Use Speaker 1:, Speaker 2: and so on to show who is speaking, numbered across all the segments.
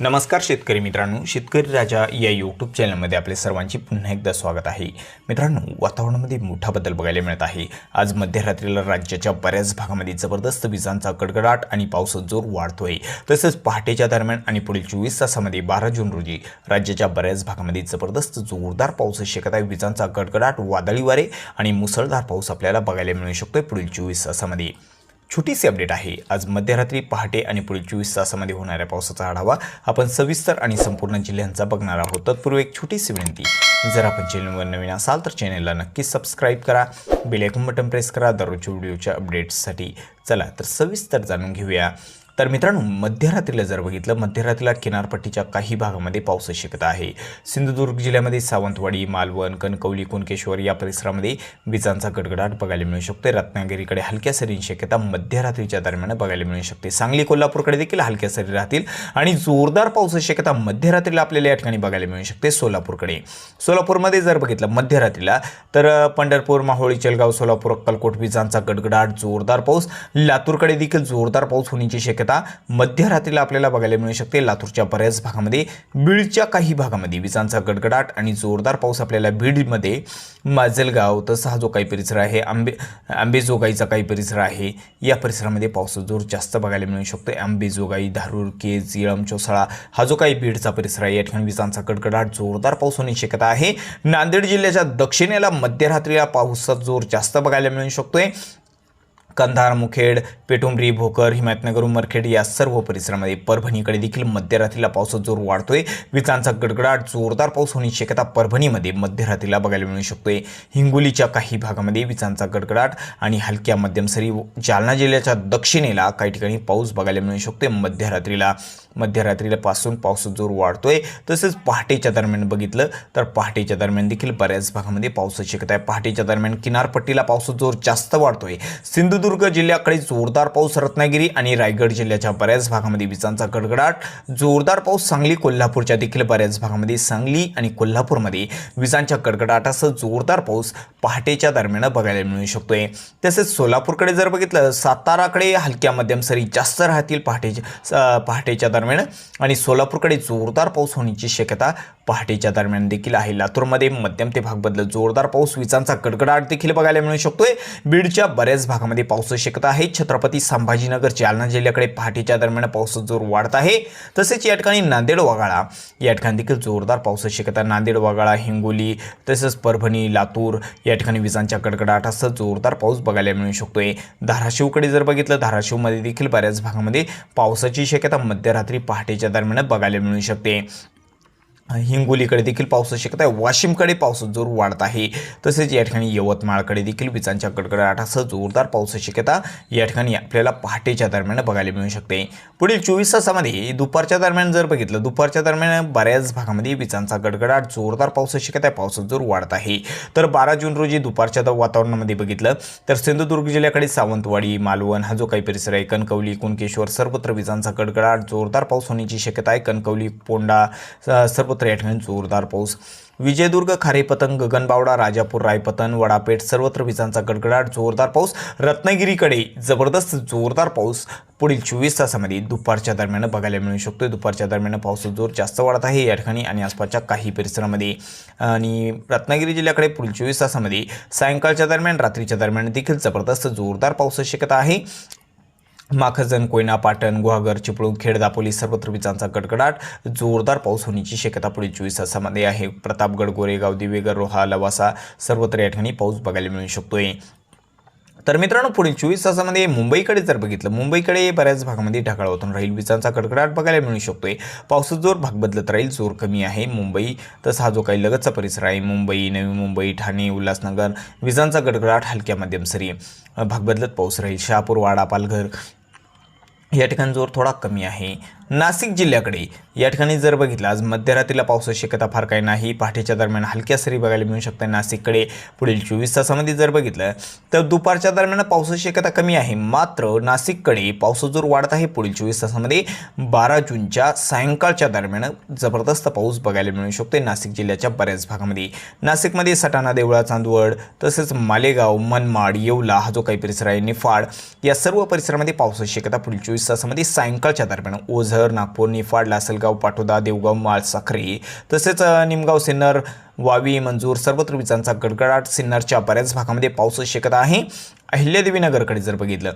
Speaker 1: नमस्कार शेतकरी मित्रांनो शेतकरी राजा या यूट्यूब चॅनलमध्ये आपले सर्वांचे पुन्हा एकदा स्वागत आहे. मित्रांनो वातावरणामध्ये मोठा बदल बघायला मिळत आहे. आज मध्यरात्रीला राज्याच्या बऱ्याच भागामध्ये जबरदस्त विजांचा गडगडाट आणि पावसाचा जोर वाढतोय. तसेच पहाटेच्या दरम्यान आणि पुढील चोवीस तासामध्ये बारा जून रोजी राज्याच्या बऱ्याच भागामध्ये जबरदस्त जोरदार पाऊस शकत आहे. विजांचा गडगडाट वादळी वारे आणि मुसळधार पाऊस आपल्याला बघायला मिळू शकतोय पुढील चोवीस तासामध्ये. छोटीशी अपडेट आहे. आज मध्यरात्री पहाटे आणि पुढील चोवीस तासामध्ये होणाऱ्या पावसाचा आढावा आपण सविस्तर आणि संपूर्ण जिल्ह्यांचा बघणार आहोत. तत्पूर्वी एक छोटीशी विनंती. जर आपण चॅनलवर नवीन असाल तर चॅनलला नक्कीच सबस्क्राईब करा. बेल आयकॉन बटन प्रेस करा. दररोजच्या व्हिडिओच्या अपडेट्ससाठी चला तर सविस्तर जाणून घेऊया. तर मित्रांनो मध्यरात्रीला जर बघितलं मध्यरात्रीला किनारपट्टीच्या काही भागामध्ये पाऊस शक्यता आहे. सिंधुदुर्ग जिल्ह्यामध्ये सावंतवाडी मालवण कणकवली कुणकेश्वर या परिसरामध्ये विजांचा गडगडाट बघायला मिळू शकते. रत्नागिरीकडे हलक्या सरींची शक्यता मध्यरात्रीच्या दरम्यान बघायला मिळू शकते. सांगली कोल्हापूरकडे देखील हलक्या सरी राहतील आणि जोरदार पावसाची शक्यता मध्यरात्रीला आपल्याला या ठिकाणी बघायला मिळू शकते सोलापूरकडे. सोलापूरमध्ये जर बघितलं मध्यरात्रीला तर पंढरपूर माहोळी चलगाव सोलापूर अक्कलकोट विजांचा गडगडाट जोरदार पाऊस. लातूरकडे देखील जोरदार पाऊस होण्याची शक्यता मध्यरात्रीला आपल्याला बघायला मिळू शकते. लातूरच्या बऱ्याच भागामध्ये बीडच्या काही भागामध्ये विजांचा गडगडाट आणि जोरदार पाऊस आपल्याला बीडमध्ये माजलगाव तसा हा जो काही परिसर आहे आंबे आंबेजोगाईचा काही परिसर आहे या परिसरामध्ये पावसाचा जोर जास्त बघायला मिळू शकतो. आंबेजोगाई धारूर केज इळम चोसाळा हा जो काही बीडचा परिसर आहे या ठिकाणी विजांचा गडगडाट जोरदार पाऊस होण्याची शक्यता आहे. नांदेड जिल्ह्याच्या दक्षिणेला मध्यरात्रीला पावसाचा जोर जास्त बघायला मिळू शकतोय. कंधार मुखेड पेटुंबरी भोकर हिमायतनगर उमरखेड या सर्व परिसरामध्ये परभणीकडे देखील मध्यरात्रीला पावसाचा जोर वाढतोय. विजांचा गडगडाट जोरदार पाऊस होण्याची शक्यता परभणीमध्ये मध्यरात्रीला बघायला मिळू शकतोय. हिंगोलीच्या काही भागामध्ये विजांचा गडगडाट आणि हलक्या मध्यम सरी जालना जिल्ह्याच्या दक्षिणेला काही ठिकाणी पाऊस बघायला मिळू शकतोय मध्यरात्रीला. मध्यरात्रीपासून पाऊस जोर वाढतोय. तसेच पहाटेच्या दरम्यान बघितलं तर पहाटेच्या दरम्यान देखील बऱ्याच भागामध्ये पावसाची शिकत आहे. पहाटेच्या दरम्यान किनारपट्टीला पाऊस जोर जास्त वाढतोय. सिंधुदुर्ग जिल्ह्याकडे जोरदार पाऊस रत्नागिरी आणि रायगड जिल्ह्याच्या बऱ्याच भागामध्ये विजांचा गडगडाट. जोरदार पाऊस सांगली कोल्हापूरच्या देखील बऱ्याच भागामध्ये सांगली आणि कोल्हापूरमध्ये विजांच्या गडगडाटासह जोरदार पाऊस पहाटेच्या दरम्यान बघायला मिळू शकतोय. तसेच सोलापूरकडे जर बघितलं साताराकडे हलक्या मध्यम सरी जास्त राहतील पहाटेच्या स- पहाटेच्या दरम्यान. आणि सोलापूरकडे जोरदार पाऊस होण्याची शक्यता पहाटेच्या दरम्यान देखील आहे. लातूरमध्ये मध्यम ते भाग बदलत जोरदार पाऊस विजांचा गडगडाट देखील बघायला मिळू शकतोय. बीडच्या बऱ्याच भागामध्ये पावसाची शक्यता आहे. छत्रपती संभाजीनगर जालना जिल्ह्याकडे पहाटेच्या दरम्यान पावसाचा जोर वाढत आहे. तसेच या ठिकाणी नांदेड वगाळा या ठिकाणी देखील जोरदार पावसाची शक्यता नांदेड वगाळा हिंगोली तसेच परभणी लातूर या ठिकाणी विजांच्या गडगडाटासह जोरदार पाऊस बघायला मिळू शकतोय. धाराशिवकडे जर बघितलं धाराशिवमध्ये देखील बऱ्याच भागामध्ये पावसाची शक्यता मध्यरात्री पहाटेच्या दरम्यान बघायला मिळू शकते. हिंगोलीकडे देखील पावसाची शक्यता आहे. वाशिमकडे पावसाचा जोर वाढत आहे. तसेच या ठिकाणी यवतमाळकडे देखील विजांच्या कडकडाटासह जोरदार पावसाची शक्यता या ठिकाणी आपल्याला पहाटेच्या दरम्यान बघायला मिळू शकते. पुढील चोवीस तासामध्ये दुपारच्या दरम्यान जर बघितलं दुपारच्या दरम्यान बऱ्याच भागामध्ये विजांचा गडगडाट जोरदार पावसाची शक्यता आहे. पावसाचा जोर वाढत आहे. तर बारा जून रोजी दुपारच्या द- वातावरणामध्ये बघितलं तर सिंधुदुर्ग जिल्ह्याकडे सावंतवाडी मालवण हा जो काही परिसर आहे कणकवली कुणकेश्वर सर्वत्र विजांचा गडगडाट जोरदार पाऊस होण्याची शक्यता आहे. कणकवली पोंडा सर्व सर्वत्र या ठिकाणी जोरदार पाऊस. विजयदुर्ग खारेपतंग गगनबावडा राजापूर रायपतन वडापेठ सर्वत्र विजांचा गडगडाट जोरदार पाऊस. रत्नागिरीकडे जबरदस्त जोरदार पाऊस. पुढील चोवीस तासामध्ये दुपारच्या दरम्यान बघायला मिळू शकतो दुपारच्या दरम्यान पावसाचा जोर जास्त वाढत आहे. या ठिकाणी आणि आसपासच्या काही परिसरामध्ये. आणि रत्नागिरी जिल्ह्याकडे पुढील चोवीस तासामध्ये सायंकाळच्या दरम्यान रात्रीच्या दरम्यान देखील जबरदस्त जोरदार पावसाची शक्यता आहे. माखजन कोयना पाटण गुहागर चिपळूण खेड दापोली सर्वत्र विजांचा गडगडाट. जोरदार पाऊस होण्याची शक्यता पुढील चोवीस तासामध्ये आहे. प्रतापगड गोरेगाव दिवेगर रोहा लवासा सर्वत्र या ठिकाणी पाऊस बघायला मिळू शकतोय. तर मित्रांनो पुढील चोवीस तासामध्ये मुंबईकडे जर बघितलं मुंबईकडे बऱ्याच भागामध्ये ढगाळ होतून राहील. विजांचा कडकडाट बघायला मिळू शकतोय. पावसाचा जोर भाग बदलत राहील जोर कमी आहे. मुंबई तसा हा जो काही लगतचा परिसर आहे मुंबई नवी मुंबई ठाणे उल्हासनगर विजांचा गडगडाट हलक्या मध्यम सरी भाग बदलत पाऊस राहील. शहापूर वाडा पालघर या ठिकाणी जोर थोडा कमी आहे. नाशिक जिल्ह्याकडे. या ठिकाणी जर बघितलं आज मध्यरात्रीला पावसाची शक्यता फार काही नाही. पहाटेच्या दरम्यान हलक्या सरी बघायला मिळू शकतात नाशिककडे. पुढील चोवीस तासामध्ये जर बघितलं तर दुपारच्या दरम्यान पावसाची शक्यता कमी आहे. मात्र नाशिककडे पावसाचा जोर वाढत आहे. पुढील चोवीस तासामध्ये बारा जूनच्या सायंकाळच्या दरम्यान जबरदस्त पाऊस बघायला मिळू शकतो नाशिक जिल्ह्याच्या बऱ्याच भागामध्ये. नाशिकमध्ये सटाणा देवळा चांदवड तसेच मालेगाव मनमाड येवला हा जो काही परिसर आहे निफाड या सर्व परिसरामध्ये पावसाची शक्यता पुढील चोवीस तासामध्ये सायंकाळच्या दरम्यान. ओझर पालघर नागपूर निफाड लासलगाव पाटोदा देवगाव माळसाखरी तसेच निमगाव सिन्नर वावी मंजूर सर्वत्र विजांचा गडगडाट सिन्नरच्या बऱ्याच भागामध्ये पाऊस शक्यता आहे. अहिल्यादेवी नगरकडे जर बघितलं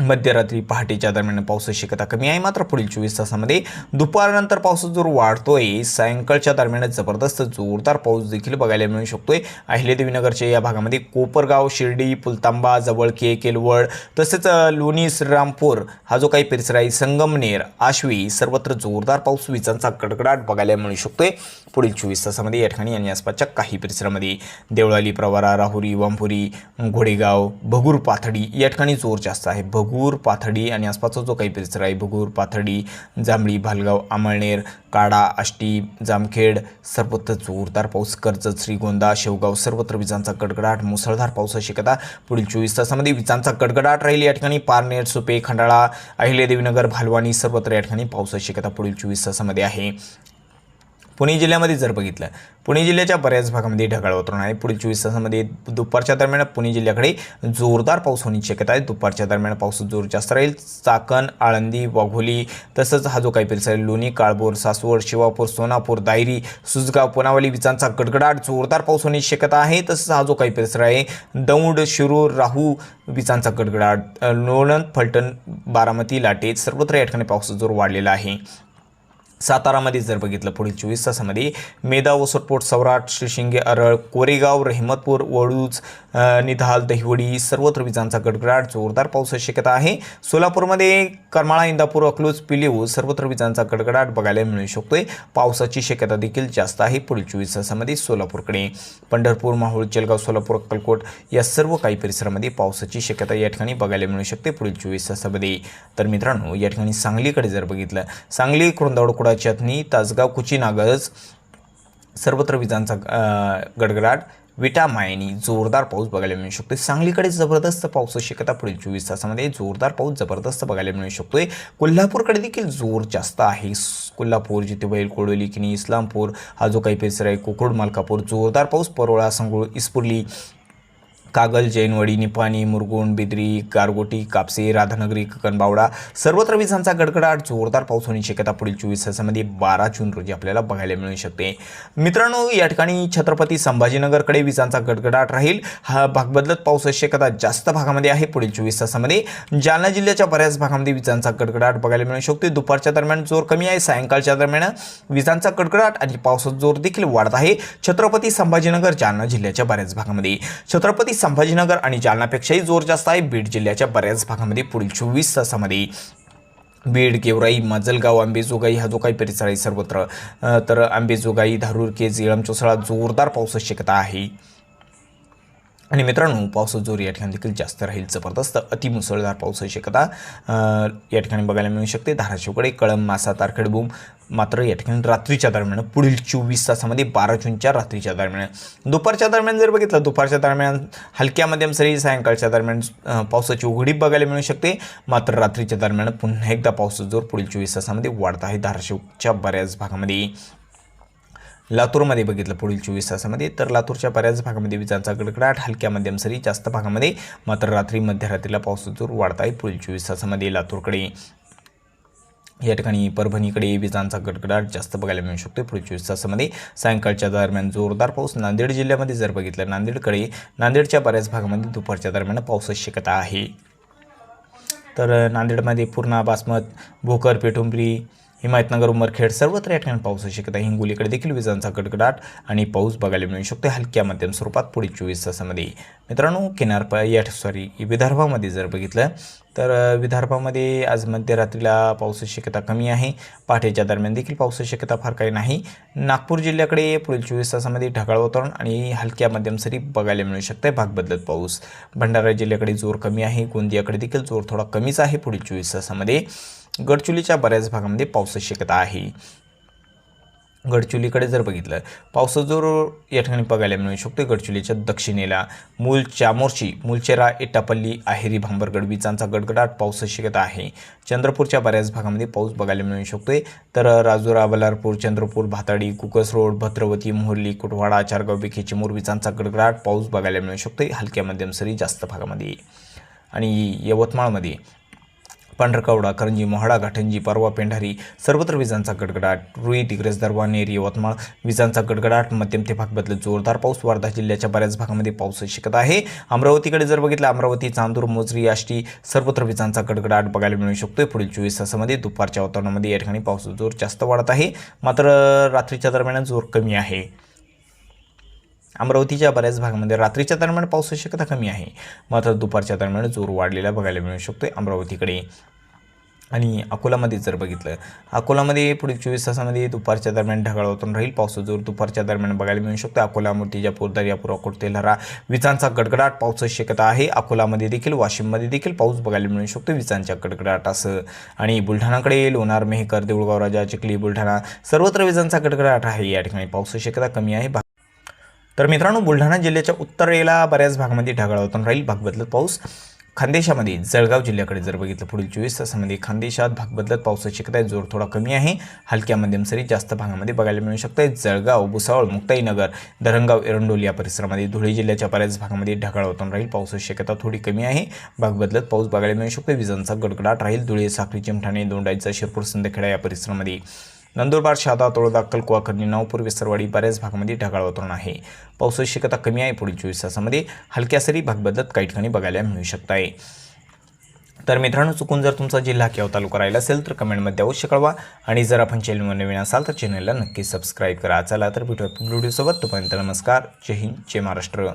Speaker 1: मध्यरात्री पहाटेच्या दरम्यान पावसाची शक्यता कमी आहे. मात्र पुढील चोवीस तासामध्ये दुपारनंतर पाऊस जोर वाढतोय. सायंकाळच्या दरम्यान जबरदस्त जोरदार पाऊस देखील बघायला मिळू शकतोय. अहिल्यादेवीनगरच्या या भागामध्ये कोपरगाव शिर्डी पुलतांबा जवळ के केलवड तसेच लोणी श्रीरामपूर हा जो काही परिसर आहे संगमनेर आश्वी सर्वत्र जोरदार पाऊस विजांचा कडकडाट बघायला मिळू शकतोय. पुढील चोवीस तासामध्ये या ठिकाणी आणि आसपासच्या काही परिसरामध्ये देवळाली प्रवारा राहुरी वांपुरी घोडेगाव भगूर पाथडी या ठिकाणी जोर जास्त आहे. भगूर भगूर पाथडी आणि आसपासचा जो काही परिसर आहे भगूर पाथडी जांभळी भालगाव आमळनेर काडा आष्टी जामखेड सर्वत्र जोरदार पाऊस कर्जत श्रीगोंदा शेवगाव सर्वत्र विजांचा कडकडाट मुसळधार पावसाची शक्यता पुढील चोवीस तासामध्ये विजांचा कडकडाट राहील या ठिकाणी. पारनेर सुपे खंडाळा अहिल्यादेवीनगर भालवाणी सर्वत्र या ठिकाणी पावसाची शक्यता पुढील चोवीस तासामध्ये आहे. पुणे जिल्ह्यामध्ये जर बघितलं पुणे जिल्ह्याच्या बऱ्याच भागामध्ये ढगाळ वातावरण आहे. पुढील चोवीस तासामध्ये दुपारच्या दरम्यान पुणे जिल्ह्याकडे जोरदार पाऊस होण्याची शक्यता आहे. दुपारच्या दरम्यान पाऊस जोर जास्त राहील. चाकण आळंदी वाघोली तसंच हा जो काही परिसर आहे लोणी काळभोर सासवड शिवापूर सोनापूर दायरी सुजगाव पुनावली विजांचा गडगडाट जोरदार पाऊस होण्याची शक्यता आहे. तसंच हा जो काही परिसर आहे दौंड शिरूर राहू विजांचा गडगडाट लोणंद फलटण बारामती लाटे सर्वत्र या ठिकाणी पाऊस जोर वाढलेला आहे. सातारामध्ये जर बघितलं पुढील चोवीस तासामध्ये मेदा वसटपोट सौराट श्रीशिंगे अरळ कोरेगाव रहमतपूर वडूज निधाल दहिवडी सर्वत्र विजांचा गडगडाट जोरदार पावसाची शक्यता आहे. सोलापूरमध्ये करमाळा इंदापूर अकलूज पिलीव सर्वत्र विजांचा गडगडाट बघायला मिळू शकतोय. पावसाची शक्यता देखील जास्त आहे पुढील चोवीस तासामध्ये सोलापूरकडे. पंढरपूर माहूळ जलगाव सोलापूर अक्कलकोट या सर्व काही परिसरामध्ये पावसाची शक्यता या ठिकाणी बघायला मिळू शकते पुढील चोवीस तासामध्ये. तर मित्रांनो या ठिकाणी सांगलीकडे जर बघितलं सांगली कुरुंदावड कुडा चटणी तासगाव कुची नागज सर्वत्र विजांचा गडगडाट विटा मायनी जोरदार पाऊस बघायला मिळू शकतो सांगलीकडे जबरदस्त पावसाची शक्यता पुढील चोवीस तासामध्ये जोरदार पाऊस जबरदस्त बघायला मिळू शकतोय. कोल्हापूरकडे देखील जोर जास्त आहे. कोल्हापूर जिथे बैल कोडोली किनी इस्लामपूर हा जो काही परिसर आहे कोकुड मालकापूर जोरदार पाऊस परोळा संगूळ इस्पुर्ली कागल जैनवडी निपाणी मुरगुण बिद्री गारगोटी कापसे राधानगरी ककनबावडा सर्वत्र विजांचा गडगडाट जोरदार पाऊस होण्याची शक्यता पुढील चोवीस तासामध्ये बारा जून रोजी आपल्याला बघायला मिळू शकते. मित्रांनो या ठिकाणी छत्रपती संभाजीनगरकडे विजांचा गडगडाट राहील. हा भाग बदलत पावसाची शक्यता जास्त भागामध्ये आहे. पुढील चोवीस तासामध्ये जालना जिल्ह्याच्या बऱ्याच भागामध्ये विजांचा गडगडाट बघायला मिळू शकते. दुपारच्या दरम्यान जोर कमी आहे. सायंकाळच्या दरम्यान विजांचा गडगडाट आणि पावसाचा जोर देखील वाढत आहे. छत्रपती संभाजीनगर जालना जिल्ह्याच्या बऱ्याच भागामध्ये. छत्रपती संभाजीनगर आणि जालनापेक्षाही जोर जास्त आहे. बीड जिल्ह्याच्या बऱ्याच भागामध्ये पुढील चोवीस तासामध्ये बीड गेवराई माजलगाव आंबेजोगाई हा जो काही परिसर आहे सर्वत्र तर आंबेजोगाई धारूर केज इळम चोसळा जोरदार पावसाची शक्यता आहे. आणि मित्रांनो पावसाचा जोर या ठिकाणी देखील जास्त राहील जबरदस्त अतिमुसळधार पावसाची शक्यता या ठिकाणी बघायला मिळू शकते धाराशिवकडे कळम मासा तारखेडबूम मात्र या ठिकाणी रात्रीच्या दरम्यान पुढील चोवीस तासामध्ये बारा जूनच्या रात्रीच्या दरम्यान. दुपारच्या दरम्यान जर बघितलं दुपारच्या दरम्यान हलक्या मध्यम सरी सायंकाळच्या दरम्यान पावसाची उघडीप बघायला मिळू शकते. मात्र रात्रीच्या दरम्यान पुन्हा एकदा पावसाचा जोर पुढील चोवीस तासामध्ये वाढत आहे धाराशिवच्या बऱ्याच भागामध्ये. लातूरमध्ये बघितलं पुढील चोवीस तासामध्ये तर लातूरच्या बऱ्याच भागामध्ये विजांचा गडगडाट हलक्या मध्यम सरी जास्त भागामध्ये मात्र रात्री मध्यरात्रीला पावसाचा जोर वाढत आहे पुढील चोवीस तासामध्ये लातूरकडे. या ठिकाणी परभणीकडे विजांचा गडगडाट जास्त बघायला मिळू शकतो पुढील चोवीस तासामध्ये. सायंकाळच्या दरम्यान जोरदार पाऊस नांदेड जिल्ह्यामध्ये जर बघितलं नांदेडकडे नांदेडच्या बऱ्याच भागामध्ये दुपारच्या दरम्यान पावसाची शक्यता आहे. तर नांदेडमध्ये पूर्णा बासमत भोकर पेठुंबरी हिमायतनगर उमरखेड सर्वत्र या ठिकाणी पावसाची शक्यता आहे. हिंगोलीकडे देखील विजांचा गडगडाट आणि पाऊस बघायला मिळू शकतो. हलक्या मध्यम स्वरूपात पुढील चोवीस तासामध्ये. मित्रांनो किनारप या सॉरी विदर्भामध्ये जर बघितलं तर विदर्भामध्ये आज मध्यरात्रीला पावसाची शक्यता कमी आहे. पहाटेच्या दरम्यान देखील पावसाची शक्यता फार काही नाही. नागपूर जिल्ह्याकडे पुढील चोवीस तासामध्ये ढगाळ वातावरण आणि हलक्या मध्यम सरी बघायला मिळू शकते भाग बदलत पाऊस. भंडारा जिल्ह्याकडे जोर कमी आहे. गोंदियाकडे देखील जोर थोडा कमीच आहे पुढील चोवीस तासामध्ये. गडचुलीच्या बऱ्याच भागामध्ये पावसाची शक्यता आहे. गडचुलीकडे जर बघितलं पावसाचा जोर या ठिकाणी बघायला मिळू शकतो गडचुलीच्या दक्षिणेला. मूल चामोर्ची मुलचेरा एटापल्ली आहेरी भांबरगड विजांचा गडगडाट पावसाची शक्यता आहे. चंद्रपूरच्या बऱ्याच भागामध्ये पाऊस बघायला मिळू शकतोय. तर राजुरा बलारपूर चंद्रपूर भाताडी कुकस रोड भद्रवती मोहर्ली कुटवाडा चारगाव बेखे चिमूर विजांचा गडगडाट पाऊस बघायला मिळू शकतोय. हलक्या मध्यम सरी जास्त भागामध्ये. आणि यवतमाळमध्ये पांढरकवडा करंजी मोहाडा घाटंजी परवा पेंढारी सर्वत्र विजांचा गडगडाट. रुई डिग्रस दरवानेरी यवतमाळ विजांचा गडगडाट. मध्यम ते भाग बदलत जोरदार पाऊस. वर्धा जिल्ह्याच्या बऱ्याच भागामध्ये पाऊस शिकत आहे. अमरावतीकडे जर बघितलं अमरावती चांदूर मोजरी आष्टी सर्वत्र विजांचा गडगडाट बघायला मिळू शकतोय. पुढील चोवीस तासामध्ये दुपारच्या वातावरणामध्ये या ठिकाणी पावसाचा जोर जास्त वाढत आहे. मात्र रात्रीच्या दरम्यान जोर कमी आहे. अमरावतीच्या बऱ्याच भागामध्ये रात्रीच्या दरम्यान पावसाची शक्यता कमी आहे. मात्र दुपारच्या दरम्यान जोर वाढलेला बघायला मिळू शकतोय अमरावतीकडे. आणि अकोलामध्ये जर बघितलं अकोलामध्ये पुढील चोवीस तासामध्ये दुपारच्या दरम्यान ढगाळ होतून राहील. पावसाचा जोर दुपारच्या दरम्यान बघायला मिळू शकतो. अकोला मूर्तिजापूर दर्यापूर अकोट तेलहरा विजांचा गडगडाट पावसाची शक्यता आहे. अकोलामध्ये देखील वाशिममध्ये देखील पाऊस बघायला मिळू शकतो. विजांच्या गडगडाटासह आणि बुलढाणाकडे लोणार मेहकर देऊळगाव राजा चिखली बुलढाणा सर्वत्र विजांचा गडगडाट आहे. या ठिकाणी पावसाची शक्यता कमी आहे. तर मित्रांनो बुलढाणा जिल्ह्याच्या उत्तरेला बऱ्याच भागामध्ये ढगाळ होतून राहील. भाग बदलत पाऊस खानदेशामध्ये जळगाव जिल्ह्याकडे जर बघितलं पुढील चोवीस तासामध्ये खानदेशात भाग बदलत पावसाची शक्यता आहे जोर थोडा कमी आहे. हलक्या मध्यम सरी जास्त भागामध्ये बघायला मिळू शकते जळगाव भुसावळ मुक्ताईनगर धरणगाव एरंडोल या परिसरामध्ये धुळे जिल्ह्याच्या बऱ्याच भागामध्ये ढगाळ होतून राहील. पावसाची शक्यता थोडी कमी आहे. भाग बदलत पाऊस बघायला मिळू शकतो विजांचा गडगडाट राहील. धुळे साखरी चिमठाणे दोंडाईचा शिरपूर सिंदखेडा या परिसरामध्ये. नंदुरबार शहादा तोळदा कलकुवा करणी नावपूर विसरवाडी बऱ्याच भागामध्ये ढगाळ वातावरण आहे. पावसाची शक्यता कमी आहे. पुढील चोवीस तासामध्ये हलक्या सरी भाग बदलत काही ठिकाणी बघायला मिळू शकत आहे तर मित्रांनो चुकून जर तुमचा जिल्हा किंवा तालुका राहिला असेल तर कमेंटमध्ये अवश्य कळवा. आणि जर आपण चॅनलवर नवीन असाल तर चॅनलला नक्की सबस्क्राईब करा. चला तर भेटूया व्हिडिओसोबत तोपर्यंत नमस्कार. जय हिंद. जय महाराष्ट्र.